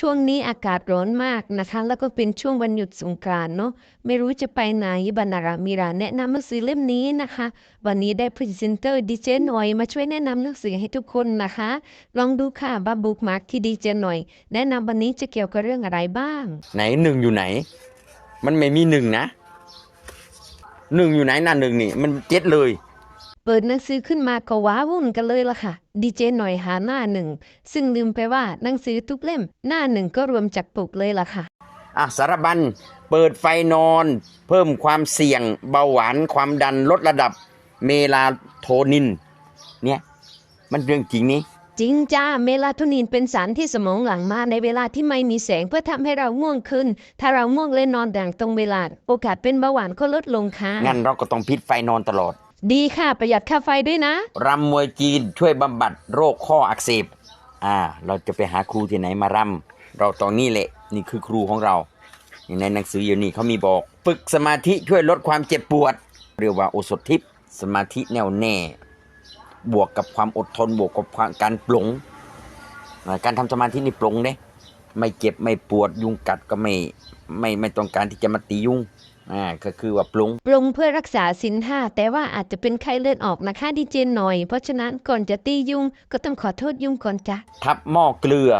ช่วงนี้อากาศร้อนมากนะคะ แล้วก็เป็นช่วงวันหยุดสงกรานต์เนาะไม่รู้จะไปไหนบรรณารามีราแนะนำหนังสือเล่มนี้นะคะ วันนี้ได้พรีเซนเตอร์ดีเจหน่อยมาช่วยแนะนำหนังสือให้ทุกคนนะคะ ลองดูค่ะว่าบุ๊กมาร์กที่ดีเจหน่อย แนะนำวันนี้จะเกี่ยวกับเรื่องอะไรบ้าง ไหนหนึ่งอยู่ไหน มันไม่มีหนึ่งนะหนึ่งอยู่ไหนหน้าหนึ่งนี่ มันเจ็ดเลย เปิดหนังสือขึ้นมาก็ว้าวุ่นกันเลยล่ะค่ะ ดีเจหน่อยหาหน้าหนึ่ง ซึ่งลืมไปว่าหนังสือทุกเล่มหน้าหนึ่งก็รวมจากปกเลยล่ะค่ะ อะสารบัญเปิดไฟนอน เพิ่มความเสี่ยง เบาหวานความดันลดระดับเมลาโทนิน เนี่ย มันเรื่องจริงนี่จริงจ้าเมลาโทนินเป็นสารที่สมองหลั่งมาในเวลาที่ไม่มีแสงเพื่อทำให้เราง่วงขึ้น ถ้าเราง่วงเลยนอนอย่างตรงเวลา โอกาสเป็นเบาหวานก็ลดลงค่ะงั้นเราก็ต้องพิดไฟนอนตลอด ดีค่ะ ประหยัดค่าไฟด้วยนะ รำมวยจีนช่วยบำบัดโรคข้ออักเสบ อ่า เราจะไปหาครูที่ไหนมารำ เราตอนนี้แหละ นี่คือครูของเรา ในหนังสืออยู่นี่เขามีบอก ฝึกสมาธิช่วยลดความเจ็บปวด เรียกว่าโอสถทิพย์สมาธิแน่วแน่ บวกกับความอดทน บวกกับความการปลง การทำสมาธินี่ปลงเด้ไม่เจ็บไม่ปวดยุงกัดก็ไม่ไม่ไม่ต้องการที่จะมาตียุง อ่าก็คือว่าปลงปรุงเพื่อรักษาสินห้าแต่ว่าอาจจะเป็นไข้เลือดออกนะคะดีเจหน่อย เพราะฉะนั้นก่อนจะตียุงก็ต้องขอโทษยุงก่อนจ้ะทับหม้อเกลือ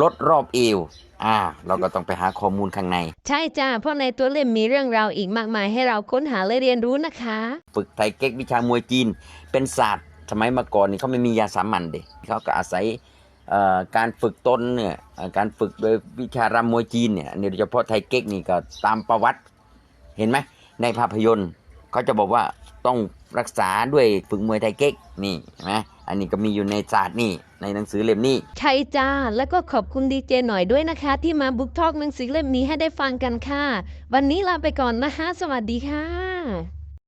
ลดรอบเอว อ่า เราก็ต้องไปหาข้อมูลข้างใน ใช่จ้าเพราะในตัวเล่มมีเรื่องราวอีกมากมายให้เราค้นหาและเรียนรู้นะคะ ฝึกไทยเก๊กวิชามวยจีน เป็นศาสตร์สมัยเมื่อก่อนนี่เขาไม่มียาสามัญเด็เขาก็อาศัยเอ่อการฝึกตนเนี่ยเอ่อการฝึกโดยวิชารำมวยจีนเนี่ยอันนี้โดยเฉพาะไทยเก๊กนี่ก็ตามประวัติ เห็นไหมในภาพยนตร์เขาจะบอกว่าต้องรักษาด้วยฝึกมวยไทยเก๊กนี่เห็นไหมอันนี้ก็มีอยู่ในศาสตร์นี่ในหนังสือเล่มนี้ ใช่จ้า แล้วก็ขอบคุณดีเจหน่อยด้วยนะคะ ที่มาบุ๊กทอกหนังสือเล่มนี้ให้ได้ฟังกันค่ะ วันนี้ลาไปก่อนนะคะ สวัสดีค่ะ